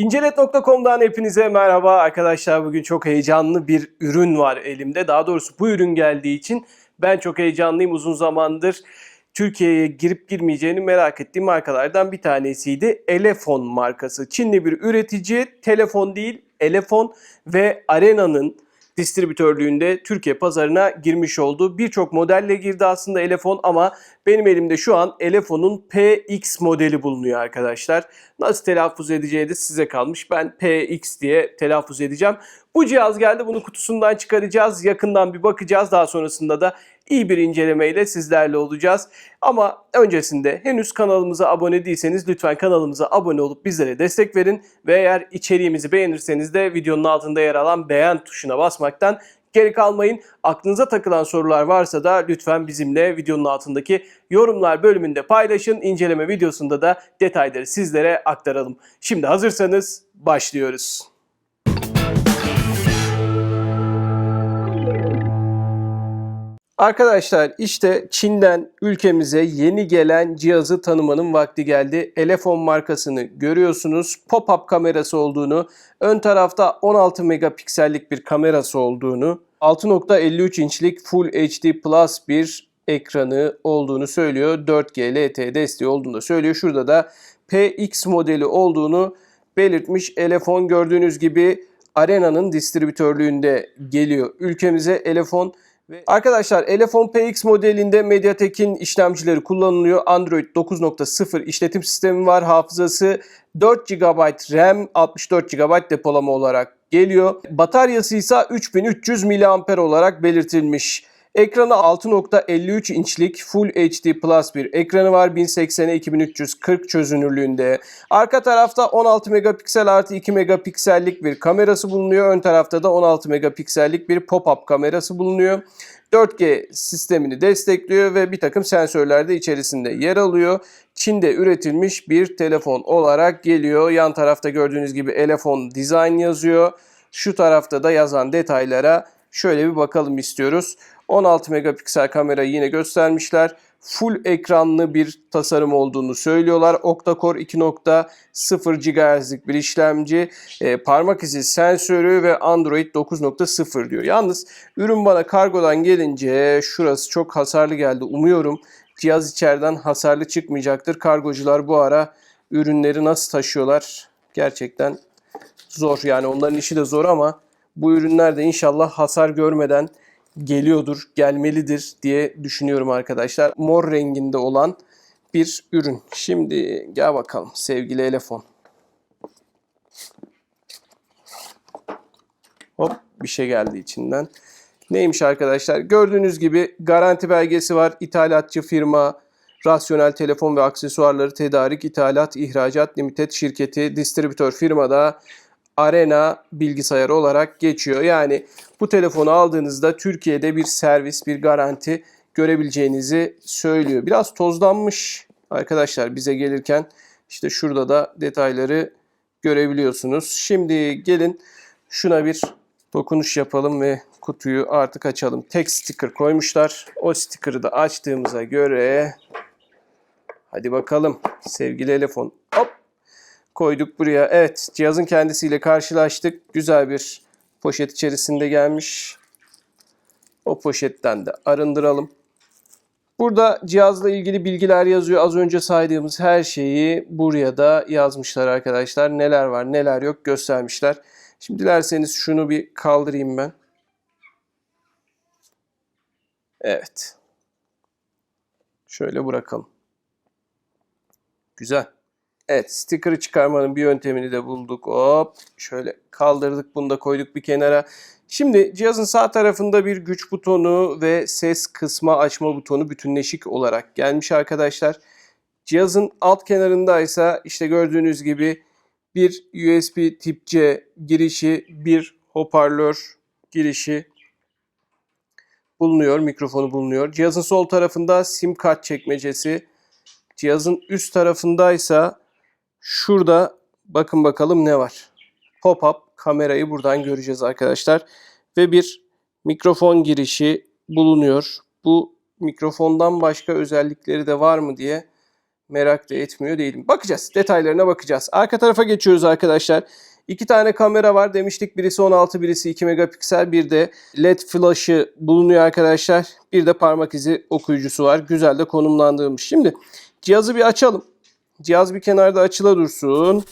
İncelet.com'dan hepinize merhaba arkadaşlar. Bugün çok heyecanlı bir ürün var elimde. Daha doğrusu bu ürün geldiği için ben çok heyecanlıyım. Uzun zamandır Türkiye'ye girip girmeyeceğini merak ettiğim markalardan bir tanesiydi. Elefon markası. Çinli bir üretici. Telefon değil, Elefon ve Arena'nın distribütörlüğünde Türkiye pazarına girmiş oldu. Birçok modelle girdi aslında Elefon ama benim elimde şu an Elefon'un PX modeli bulunuyor arkadaşlar. Nasıl telaffuz edeceği de size kalmış. Ben PX diye telaffuz edeceğim. Bu cihaz geldi. Bunu kutusundan çıkaracağız. Yakından bir bakacağız. Daha sonrasında da iyi bir incelemeyle sizlerle olacağız. Ama öncesinde henüz kanalımıza abone değilseniz lütfen kanalımıza abone olup bizlere destek verin. Ve eğer içeriğimizi beğenirseniz de videonun altında yer alan beğen tuşuna basmaktan geri kalmayın. Aklınıza takılan sorular varsa da lütfen bizimle videonun altındaki yorumlar bölümünde paylaşın. İnceleme videosunda da detayları sizlere aktaralım. Şimdi hazırsanız başlıyoruz. Arkadaşlar işte Çin'den ülkemize yeni gelen cihazı tanımanın vakti geldi. Elefon markasını görüyorsunuz. Pop-up kamerası olduğunu, ön tarafta 16 megapiksellik bir kamerası olduğunu, 6.53 inçlik Full HD Plus bir ekranı olduğunu söylüyor. 4G LTE desteği olduğunu da söylüyor. Şurada da PX modeli olduğunu belirtmiş. Elefon gördüğünüz gibi Arena'nın distribütörlüğünde geliyor. Ülkemize Elefon arkadaşlar Elefon PX modelinde MediaTek'in işlemcileri kullanılıyor. Android 9.0 işletim sistemi var. Hafızası 4 GB RAM, 64 GB depolama olarak geliyor. Bataryası ise 3300 mAh olarak belirtilmiş. Ekranı 6.53 inçlik Full HD Plus bir ekranı var. 1080'e 2340 çözünürlüğünde. Arka tarafta 16 megapiksel artı 2 megapiksellik bir kamerası bulunuyor. Ön tarafta da 16 megapiksellik bir pop-up kamerası bulunuyor. 4G sistemini destekliyor ve bir takım sensörler de içerisinde yer alıyor. Çin'de üretilmiş bir telefon olarak geliyor. Yan tarafta gördüğünüz gibi Elefon Design yazıyor. Şu tarafta da yazan detaylara şöyle bir bakalım istiyoruz. 16 megapiksel kamerayı yine göstermişler. Full ekranlı bir tasarım olduğunu söylüyorlar. Octa-Core 2.0 GHz'lik bir işlemci, e, parmak izi sensörü ve Android 9.0 diyor. Yalnız ürün bana kargodan gelince şurası çok hasarlı geldi. Umuyorum cihaz içeriden hasarlı çıkmayacaktır. Kargocular bu ara ürünleri nasıl taşıyorlar gerçekten zor. Yani onların işi de zor ama bu ürünler de inşallah hasar görmeden geliyordur, gelmelidir diye düşünüyorum arkadaşlar. Mor renginde olan bir ürün. Şimdi gel bakalım sevgili Elefon. Hop bir şey geldi içinden. Neymiş arkadaşlar? Gördüğünüz gibi garanti belgesi var. İthalatçı firma, Rasyonel Telefon ve Aksesuarları Tedarik İthalat İhracat Limited şirketi, distribütör firmada Arena bilgisayarı olarak geçiyor. Yani bu telefonu aldığınızda Türkiye'de bir servis, bir garanti görebileceğinizi söylüyor. Biraz tozlanmış arkadaşlar bize gelirken. işte şurada da detayları görebiliyorsunuz. Şimdi gelin şuna bir dokunuş yapalım ve kutuyu artık açalım. Tek sticker koymuşlar. O sticker'ı da açtığımıza göre hadi bakalım sevgili telefon. Koyduk buraya. Evet cihazın kendisiyle karşılaştık. Güzel bir poşet içerisinde gelmiş. O poşetten de arındıralım. Burada cihazla ilgili bilgiler yazıyor. Az önce saydığımız her şeyi buraya da yazmışlar arkadaşlar. Neler var neler yok göstermişler. Şimdi dilerseniz şunu bir kaldırayım ben. Evet. Şöyle bırakalım. Güzel. Evet sticker'ı çıkarmanın bir yöntemini de bulduk. Hop şöyle kaldırdık bunu da koyduk bir kenara. Şimdi cihazın sağ tarafında bir güç butonu ve ses kısma açma butonu bütünleşik olarak gelmiş arkadaşlar. Cihazın alt kenarında ise işte gördüğünüz gibi bir USB tip C girişi, bir hoparlör girişi bulunuyor, mikrofonu bulunuyor. Cihazın sol tarafında sim kart çekmecesi, cihazın üst tarafındaysa Şurada bakın bakalım ne var. Pop-up kamerayı buradan göreceğiz arkadaşlar. Ve bir mikrofon girişi bulunuyor. Bu mikrofondan başka özellikleri de var mı diye merak da etmiyor değilim. Bakacağız. Detaylarına bakacağız. Arka tarafa geçiyoruz arkadaşlar. İki tane kamera var demiştik. Birisi 16, birisi 2 megapiksel. Bir de LED flash'ı bulunuyor arkadaşlar. Bir de parmak izi okuyucusu var. Güzel de konumlandırılmış. Şimdi cihazı bir açalım. Cihaz bir kenarda açıla dursun.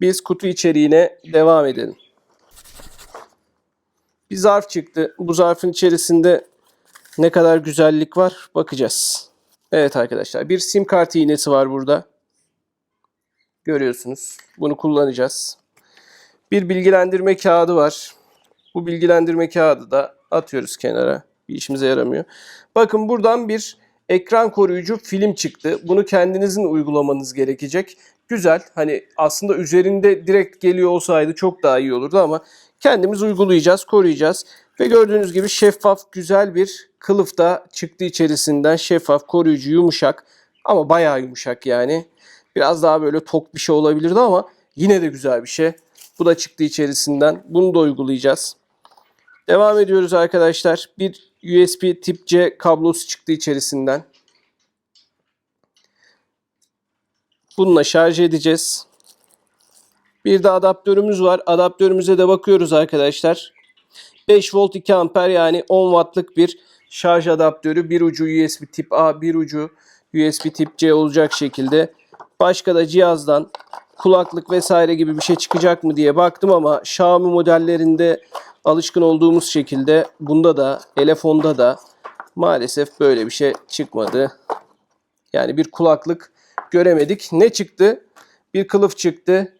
Biz kutu içeriğine devam edelim. Bir zarf çıktı. Bu zarfın içerisinde ne kadar güzellik var bakacağız. Evet arkadaşlar bir sim kartı iğnesi var burada. Görüyorsunuz. Bunu kullanacağız. Bir bilgilendirme kağıdı var. Bu bilgilendirme kağıdı da atıyoruz kenara. Bir işimize yaramıyor. Bakın buradan bir ekran koruyucu film çıktı. Bunu kendinizin uygulamanız gerekecek. Güzel. Hani aslında üzerinde direkt geliyor olsaydı çok daha iyi olurdu ama kendimiz uygulayacağız, koruyacağız. Ve gördüğünüz gibi şeffaf güzel bir kılıf da çıktı içerisinden. Şeffaf, koruyucu, yumuşak ama bayağı yumuşak yani. Biraz daha böyle tok bir şey olabilirdi ama yine de güzel bir şey. Bu da çıktı içerisinden. Bunu da uygulayacağız. Devam ediyoruz arkadaşlar. Bir USB tip C kablosu çıktı içerisinden. Bununla şarj edeceğiz. Bir de adaptörümüz var. Adaptörümüze de bakıyoruz arkadaşlar. 5 volt 2 amper yani 10 wattlık bir şarj adaptörü. Bir ucu USB tip A, bir ucu USB tip C olacak şekilde. Başka da cihazdan kulaklık vesaire gibi bir şey çıkacak mı diye baktım ama Xiaomi modellerinde alışkın olduğumuz şekilde bunda da telefonda da maalesef böyle bir şey çıkmadı. Yani bir kulaklık göremedik. Ne çıktı? Bir kılıf çıktı.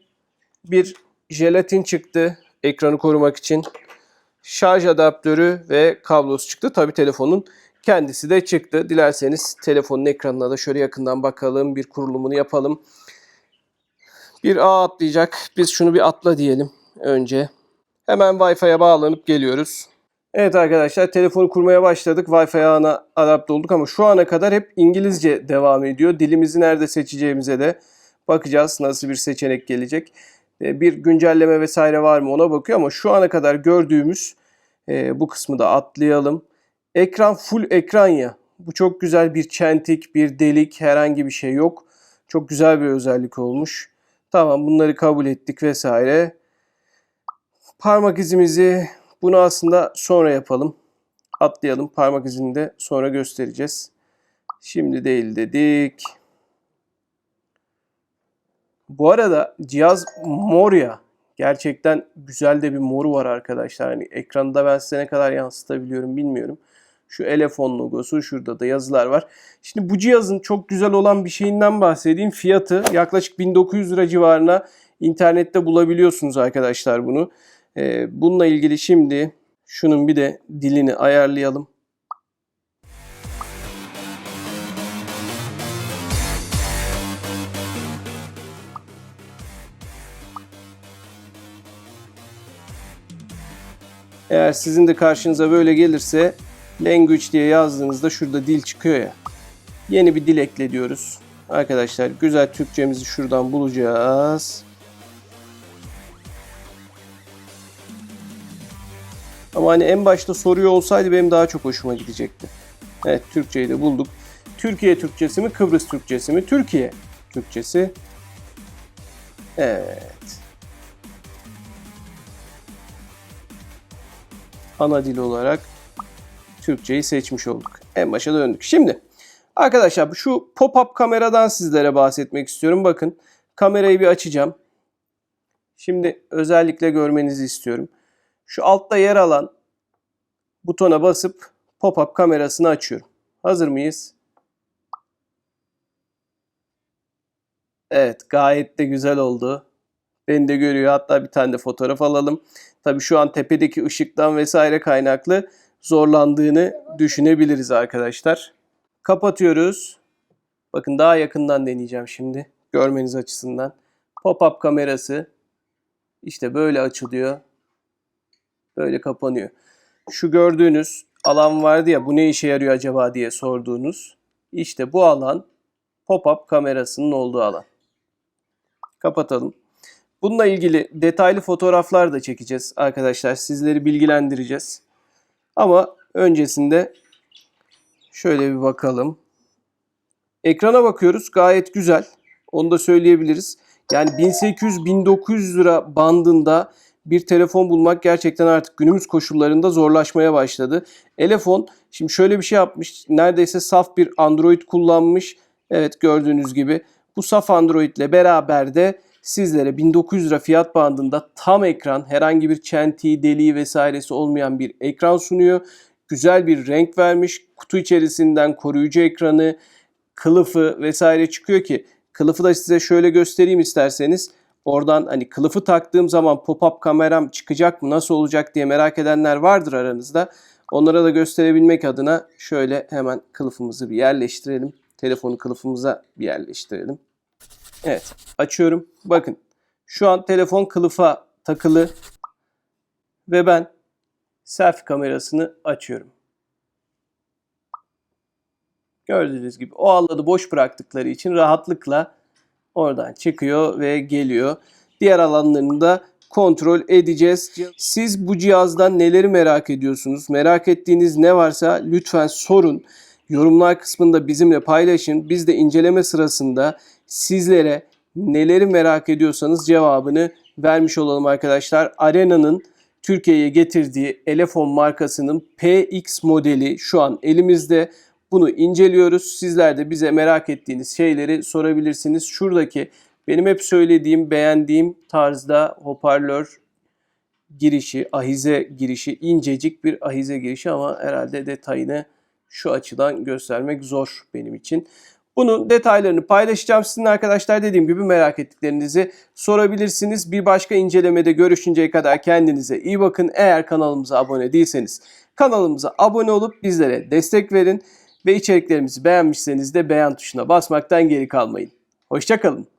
Bir jelatin çıktı ekranı korumak için. Şarj adaptörü ve kablosu çıktı. Tabi telefonun kendisi de çıktı. Dilerseniz telefonun ekranına da şöyle yakından bakalım. Bir kurulumunu yapalım. Bir ağ atlayacak. Biz şunu bir atla diyelim önce. Hemen Wi-Fi'ye bağlanıp geliyoruz. Evet arkadaşlar telefonu kurmaya başladık. Wi-Fi ağına adapte olduk ama şu ana kadar hep İngilizce devam ediyor. Dilimizi nerede seçeceğimize de bakacağız. Nasıl bir seçenek gelecek. E, Bir güncelleme vesaire var mı ona bakıyor ama şu ana kadar gördüğümüz e, bu kısmı da atlayalım. Ekran full ekran ya. Bu çok güzel bir çentik, bir delik herhangi bir şey yok. Çok güzel bir özellik olmuş. Tamam bunları kabul ettik vesaire. Parmak izimizi bunu aslında sonra yapalım. Atlayalım. Parmak izini de sonra göstereceğiz. Şimdi değil dedik. Bu arada cihaz mor ya. Gerçekten güzel de bir moru var arkadaşlar. Hani ekranda ben size ne kadar yansıtabiliyorum bilmiyorum. Şu elefon logosu, şurada da yazılar var. Şimdi bu cihazın çok güzel olan bir şeyinden bahsedeyim. Fiyatı yaklaşık 1900 lira civarına internette bulabiliyorsunuz arkadaşlar bunu. Ee, bununla ilgili şimdi şunun bir de dilini ayarlayalım. Eğer sizin de karşınıza böyle gelirse language diye yazdığınızda şurada dil çıkıyor ya. Yeni bir dil ekle diyoruz. Arkadaşlar güzel Türkçemizi şuradan bulacağız. Ama hani en başta soruyor olsaydı benim daha çok hoşuma gidecekti. Evet Türkçeyi de bulduk. Türkiye Türkçesi mi Kıbrıs Türkçesi mi? Türkiye Türkçesi. Evet. ana dil olarak Türkçeyi seçmiş olduk. En başa döndük. Şimdi arkadaşlar şu pop-up kameradan sizlere bahsetmek istiyorum. Bakın kamerayı bir açacağım. Şimdi özellikle görmenizi istiyorum. Şu altta yer alan butona basıp pop-up kamerasını açıyorum. Hazır mıyız? Evet gayet de güzel oldu. Beni de görüyor. Hatta bir tane de fotoğraf alalım. Tabii şu an tepedeki ışıktan vesaire kaynaklı zorlandığını düşünebiliriz arkadaşlar. Kapatıyoruz. Bakın daha yakından deneyeceğim şimdi. Görmeniz açısından. Pop-up kamerası işte böyle açılıyor. Böyle kapanıyor. Şu gördüğünüz alan vardı ya bu ne işe yarıyor acaba diye sorduğunuz. İşte bu alan pop-up kamerasının olduğu alan. Kapatalım. Bununla ilgili detaylı fotoğraflar da çekeceğiz arkadaşlar. Sizleri bilgilendireceğiz. Ama öncesinde şöyle bir bakalım. Ekrana bakıyoruz gayet güzel. Onu da söyleyebiliriz. Yani 1800-1900 lira bandında bir telefon bulmak gerçekten artık günümüz koşullarında zorlaşmaya başladı. Elefon şimdi şöyle bir şey yapmış. Neredeyse saf bir Android kullanmış. Evet gördüğünüz gibi bu saf Android ile beraber de sizlere 1900 lira fiyat bandında tam ekran, herhangi bir çentiği, deliği vesairesi olmayan bir ekran sunuyor. Güzel bir renk vermiş. Kutu içerisinden koruyucu ekranı, kılıfı vesaire çıkıyor ki kılıfı da size şöyle göstereyim isterseniz. Oradan hani kılıfı taktığım zaman pop-up kameram çıkacak mı, nasıl olacak diye merak edenler vardır aranızda. Onlara da gösterebilmek adına şöyle hemen kılıfımızı bir yerleştirelim. Telefonu kılıfımıza bir yerleştirelim. Evet, açıyorum. Bakın, şu an telefon kılıfa takılı ve ben selfie kamerasını açıyorum. Gördüğünüz gibi o alanı boş bıraktıkları için rahatlıkla oradan çıkıyor ve geliyor. Diğer alanlarını da kontrol edeceğiz. Siz bu cihazdan neleri merak ediyorsunuz? Merak ettiğiniz ne varsa lütfen sorun. Yorumlar kısmında bizimle paylaşın. Biz de inceleme sırasında sizlere neleri merak ediyorsanız cevabını vermiş olalım arkadaşlar. Arena'nın Türkiye'ye getirdiği Elefon markasının PX modeli şu an elimizde. Bunu inceliyoruz. Sizler de bize merak ettiğiniz şeyleri sorabilirsiniz. Şuradaki benim hep söylediğim, beğendiğim tarzda hoparlör girişi, ahize girişi, incecik bir ahize girişi ama herhalde detayını şu açıdan göstermek zor benim için. Bunun detaylarını paylaşacağım sizinle arkadaşlar. Dediğim gibi merak ettiklerinizi sorabilirsiniz. Bir başka incelemede görüşünceye kadar kendinize iyi bakın. Eğer kanalımıza abone değilseniz kanalımıza abone olup bizlere destek verin. Ve içeriklerimizi beğenmişseniz de beğen tuşuna basmaktan geri kalmayın. Hoşçakalın.